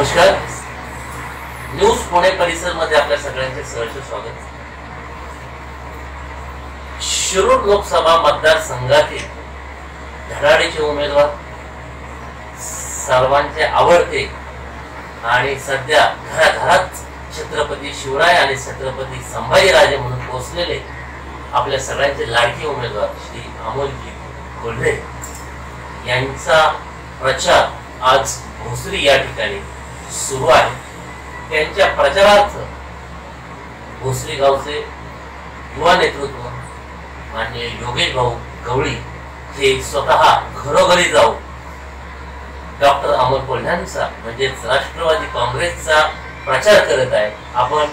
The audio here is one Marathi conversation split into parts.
नमस्कार. न्यूज पुणे परिसरमध्ये आपल्या सगळ्यांचे सहर्ष स्वागत. शिरूर लोकसभा मतदारसंघातील धडाडीचे उमेदवार सर्वांचे आवडते आणि सध्या घराघरात छत्रपती शिवराय आणि छत्रपती संभाजीराजे म्हणून पोहोचलेले आपल्या सगळ्यांचे लाडके उमेदवार श्री अमोलजी कोल्हे यांचा प्रचार आज भोसरी या ठिकाणी सुरू आहे त्यांच्या प्रचारार्थ भोसरी गावचे युवा नेतृत्व मान्य योगेश भाऊ गवळी हे स्वतः घरोघरी जाऊ डॉक्टर अमोल कोल्ह्यांचा म्हणजेच राष्ट्रवादी काँग्रेसचा प्रचार करत आहे आपण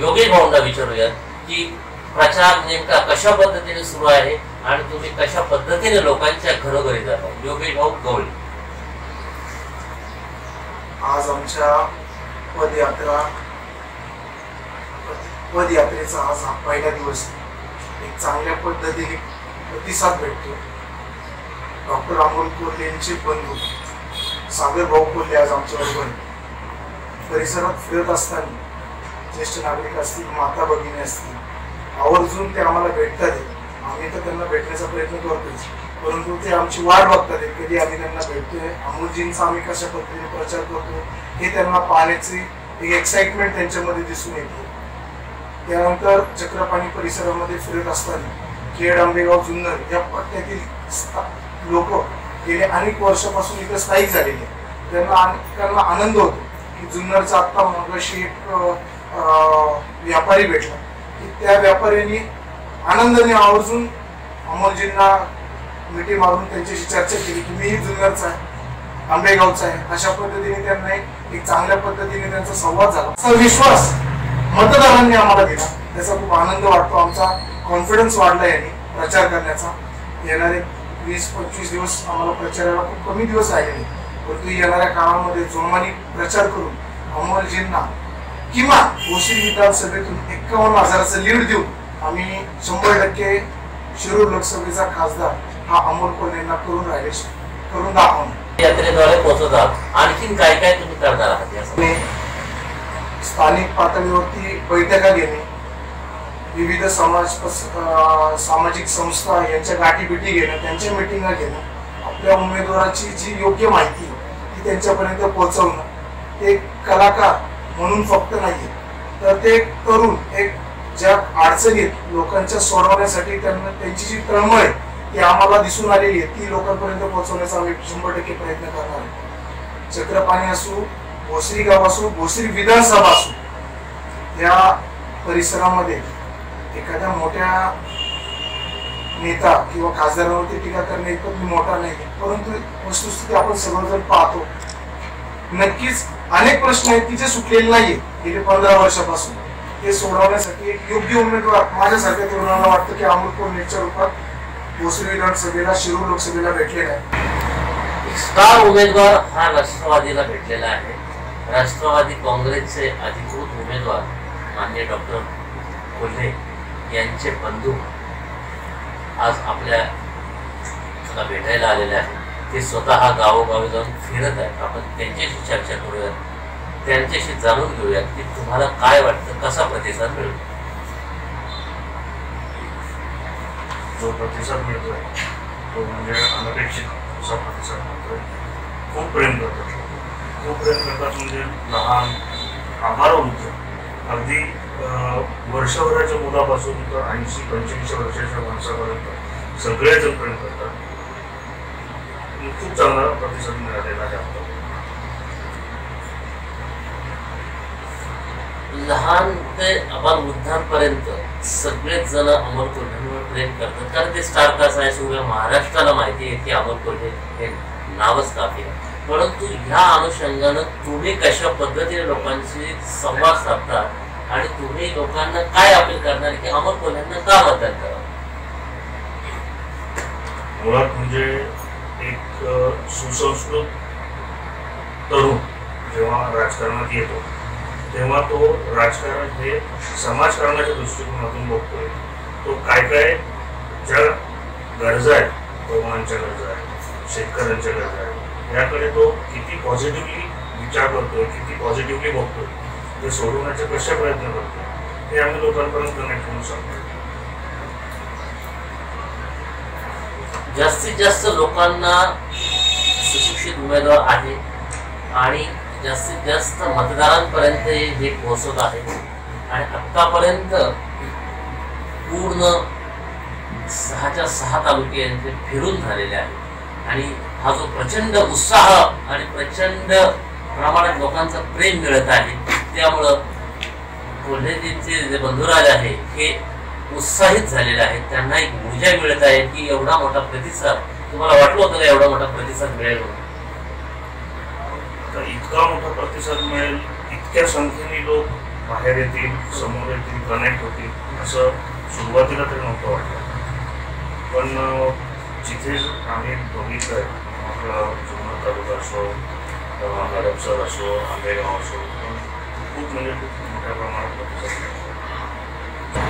योगेश भाऊंना विचारूयात की प्रचार नेमका कशा पद्धतीने सुरू आहे आणि तुम्ही कशा पद्धतीने लोकांच्या घरोघरी जाता योगेश भाऊ गवळी. आज आमच्या पदयात्रा पदयात्रेचा आज हा पहिला दिवस. एक चांगल्या पद्धतीने प्रतिसाद भेटतो. डॉक्टर अमोल कोल्हे यांचे बंधू सागर भाऊ कोल्हे आज आमच्या बरोबर परिसरात फिरत असताना ज्येष्ठ नागरिक असतील माता भगिनी असतील आवर्जून ते आम्हाला भेटतात. आम्ही तर त्यांना भेटण्याचा प्रयत्न करतोच. परंतु ते आमची वाट बघतात. कधी आम्ही त्यांना भेटतोय अमोलजींचा आम्ही कशा पद्धतीने प्रचार करतो हे त्यांना पाहण्याची एक एक्साइटमेंट त्यांच्यामध्ये दिसून येते. त्यानंतर चक्रपाणी परिसरामध्ये फिरत असताना खेड आंबेगाव जुन्नर या पट्ट्यातील लोक गेले अनेक वर्षापासून इथं स्थायिक झालेले आहेत. त्यांना आनंद होतो की जुन्नरचा आत्ता मगाशी एक व्यापारी भेटला. की त्या व्यापाऱ्यांनी आनंदाने आवर्जून अमोलजींना मिठी मारून त्यांच्याशी चर्चा केली की मीही जुन्नरचा आहे आंबेगावचा आहे. अशा पद्धतीने त्यांना एक चांगल्या पद्धतीने त्यांचा संवाद झाला. असा विश्वास मतदारांनी आम्हाला दिला. त्याचा खूप आनंद वाटतो. आमचा कॉन्फिडन्स वाढला यांनी प्रचार करण्याचा. येणारे वीस पंचवीस दिवस आम्हाला प्रचाराला खूप कमी दिवस राहिलेले. परंतु येणाऱ्या काळामध्ये जोमाने प्रचार करून अमोलजींना किमान घोषित विधानसभेतून एक्कावन्न हजाराचं लीड देऊन आम्ही शंभर टक्के शिरूर लोकसभेचा खासदार हा अमोल कोल्हेंना करून राहिले करून दाखवणार यात्रेद्वारे पोहोचत आहात. आणखीन काय काय तुम्ही करणार आहात स्थानिक पातळीवरती बैठका घेणे विविध समाज सामाजिक संस्था यांच्या गाठीबिटी घेणं त्यांच्या मिटिंगा घेणं आपल्या उमेदवाराची जी योग्य माहिती ती त्यांच्यापर्यंत पोहोचवणं ते कलाकार म्हणून फक्त नाही तर ते तरुण एक ज्या अडचणीत लोकांच्या सोडवण्यासाठी त्यांना त्यांची जी तळमळ आहे ती आम्हाला दिसून आलेली आहे ती लोकांपर्यंत पोहोचवण्याचा आम्ही शंभर टक्के प्रयत्न करणार आहे चक्रपाणी असू भोसरी गाव असो भोसरी विधानसभा असो या परिसरामध्ये एखाद्या मोठ्या नेता किंवा खासदारावरती टीका करणे इतकं मी मोठा नाही परंतु वस्तुस्थिती आपण सर्वजण पाहतो. नक्कीच अनेक प्रश्न आहेत की जे सुटलेले नाहीये. गेले पंधरा वर्षापासून. ते सोडवण्यासाठी एक योग्य उमेदवार माझ्यासारख्या तरुणाला वाटतं की अमोल नेटच्या रूपात भोसरी विधानसभेला शिरूर लोकसभेला भेटलेला आहे. स्टार उमेदवार हा राष्ट्रवादीला भेटलेला आहे. राष्ट्रवादी काँग्रेसचे अधिकृत उमेदवार मान्य डॉक्टर कोल्हे यांचे बंधू आज आपल्याला भेटायला आलेले आहेत. ते स्वतः गावोगावी जाऊन फिरत आहेत. आपण त्यांच्याशी चर्चा करूयात. त्यांच्याशी जाणून घेऊयात की तुम्हाला काय वाटतं कसा प्रतिसाद मिळतो? जो प्रतिसाद मिळतोय तो म्हणजे अनपेक्षित असा प्रतिसाद मिळतोय. खूप प्रेम करतात खूप प्रेम करतात म्हणजे लहान आभार होतं अगदी वर्षभराच्या मुलापासून तर ऐंशी पंच्याऐंशी वर्षाच्या माणसापर्यंत सगळेजण प्रेम करतात. खूप चांगला प्रतिसाद मिळालेला आहे आपल्याला लहान ते आपण वृद्धांपर्यंत सगळेच जण अमर कोल्हेंवर प्रेम करतात. कारण ते स्टार कास्ट आहे सगळ्या महाराष्ट्राला माहिती आहे की अमर कोल्हे हे नावच काफी आहे. परंतु ह्या अनुषंगानं तुम्ही कशा पद्धतीने लोकांशी संवाद साधता आणि तुम्ही लोकांना काय अपील करणार की अमर कोल्ह्यांना का मतदान करा मुळात म्हणजे एक सुसंस्कृत तरुण जेव्हा राजकारणात येतो तेव्हा तो राजकारण हे समाजकारणाच्या दृष्टिकोनातून बघतोय. तो काय काय ज्या गरजा आहेत तरुणांच्या गरजा आहेत शेतकऱ्यांच्या गरजा आहेत याकडे तो किती पॉझिटिव्हली विचार करतोय किती पॉझिटिव्हली बघतोय ते सोडवण्याचे कसे प्रयत्न करतोय हे आम्ही लोकांपर्यंत कनेक्ट करून सांगतो जास्तीत जास्त लोकांना सुशिक्षित उमेदवार आहे आणि जास्तीत जास्त मतदारांपर्यंत हे पोहोचत आहे. आणि आत्तापर्यंत पूर्ण सहाच्या सहा तालुके यांचे फिरून झालेले आहे आणि हा जो प्रचंड उत्साह आणि प्रचंड प्रमाणात लोकांचं प्रेम मिळत आहे त्यामुळं कोल्हेजींचे जे बंधुराज आहे हे उत्साहित झालेले आहेत. त्यांना एक ऊर्जा मिळत आहे की एवढा मोठा प्रतिसाद तुम्हाला वाटलं होतं का एवढा मोठा प्रतिसाद मिळेल म्हणून? इतका मोठा प्रतिसाद मिळेल इतक्या संख्येने लोक बाहेर येतील समोर येतील कनेक्ट होतील असं सुरुवातीला तरी नव्हतं वाटलं. पण जिथे आम्ही बघितलंय आपला जुन्नर तालुका असो किंवा हडपसर असो आंबेगाव असो खूप म्हणजे खूप मोठ्या प्रमाणात प्रतिसाद.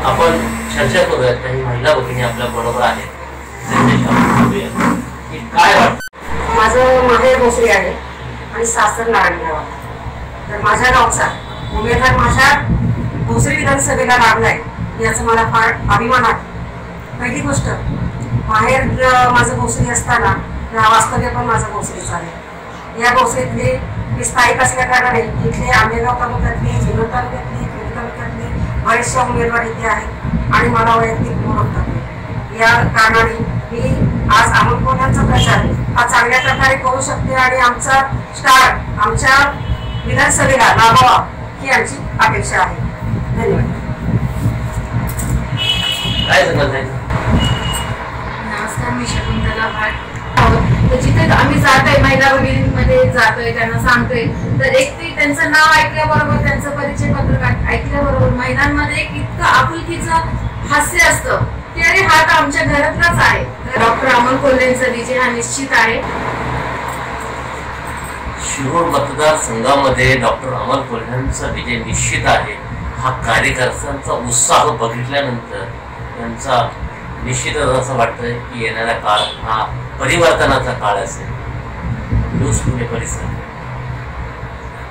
आपण चर्चा करूयात काही महिला भगिनी आपल्या बरोबर आहेत. काय वाटतं? माझं माहेर भोसरी आहे. आणि सासर नारायणगाव तर माझ्या गावचा उमेदवार माझ्या भोसरी विधानसभेला लागलाय याचा मला फार अभिमान आहे. पहिली गोष्ट माहेर माझं भोसरी असताना या वास्तव्य पण माझं भोसरीचं आहे. या भोसरीतले मी स्थायिक असल्या कारणाने इथले आंबेगाव तालुक्यातले जिल्हा तालुक्यातले खेड तालुक्यातले बरेचसे उमेदवार इथे आहेत आणि मला वैयक्तिक ओळखतात. या कारणाने मी आज अमोल कोल्ह्यांचा प्रचार हा चांगल्या प्रकारे करू शकते आणि आमचा स्टार आमच्या विधानसभेला लाभावा ही आमची अपेक्षा आहे. धन्यवाद. काय? नमस्कार मी शकुंतला भाट. तर जिथे आम्ही जातोय महिला भगिनींमध्ये जातोय त्यांना सांगतोय तर एक ते त्यांचं नाव ऐकल्याबरोबर त्यांचं परिचय पत्रक ऐकल्याबरोबर महिलांमध्ये एक इतकं आपुलकीचं हास्य असतं. की अरे हा तर आमच्या घरातलाच आहे. डॉक्टर अमोल कोल्हेंचा विजय हा निश्चित आहे. शिरूर मतदारसंघामध्ये डॉक्टर अमोल कोल्ह्यांचा विजय निश्चित आहे. हा कार्यकर्त्यांचा उत्साह बघितल्यानंतर त्यांचा निश्चितच असं वाटतं की येणारा काळ हा परिवर्तनाचा काळ असेल. न्यूज पुणे परिसर.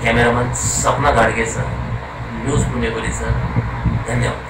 कॅमेरामन सपना गाडगेसर न्यूज पुणे परिसर. धन्यवाद.